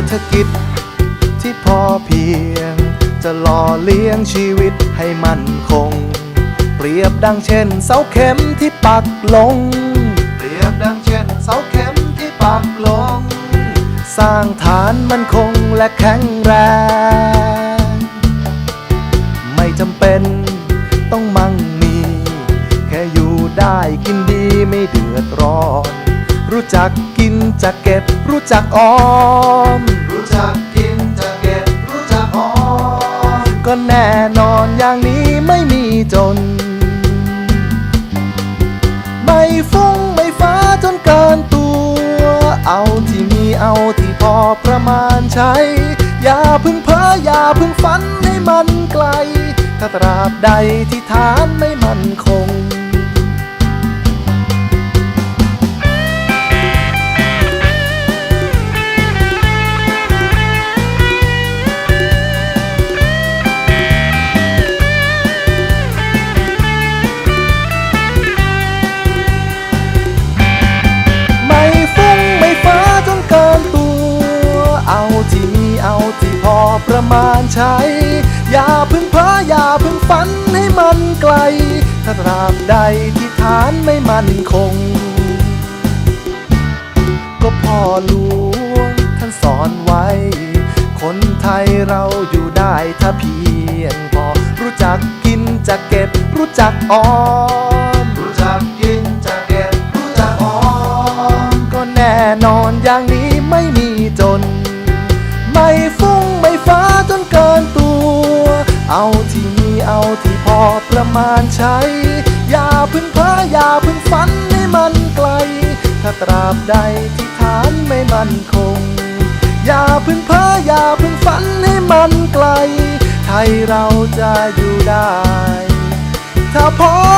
ษฐกิจ ที่พอเพียง จะหล่อเลี้ยงชีวิตให้มั่นคง เปรียบดังเช่นเสาเข็มที่ปักลง เปรียบดังเช่นเสาเข็มที่ปักลง สร้างฐานมั่นคงและแข็งแรง ไม่จำเป็นต้องมั่งมี แค่อยู่ได้กินดีไม่เดือดร้อน รู้จักกินจะเก็บรู้จักออม จักกินจะเก็บรู้จักออมก็แน่นอนอย่างนี้ไม่มีจน ไม่ฟุ้งไม่ฟ้าจนเกินตัว เอาที่มีเอาที่พอประมาณใช้ อย่าพึ่งเพ้ออย่าพึ่งฝันให้มันไกล ถ้าตราบใดที่ฐานไม่มั่นคง ประมาณใช้ อย่าพึ่งเพ้ออย่าพึ่งฝันให้มันไกล ถ้าตราบใดที่ฐานไม่มั่นคง ก็พ่อหลวงท่านสอนไว้ คนไทยเราอยู่ได้ถ้าเพียงพอ รู้จักกินจะเก็บ รู้จักออม รู้จักกินจะเก็บ รู้จักออม ก็แน่นอนอย่างนี้ไม่มีจน ไม่ฟุ้ เอาที่มีเอาที่พอประมาณใช้ อย่าพึ่งเพ้ออย่าพึ่งฝันให้มันไกล ถ้าตราบใดที่ฐานไม่มั่นคง อย่าพึ่งเพ้ออย่าพึ่งฝันให้มันไกล ไทยเราจะอยู่ได้ ถ้าพอ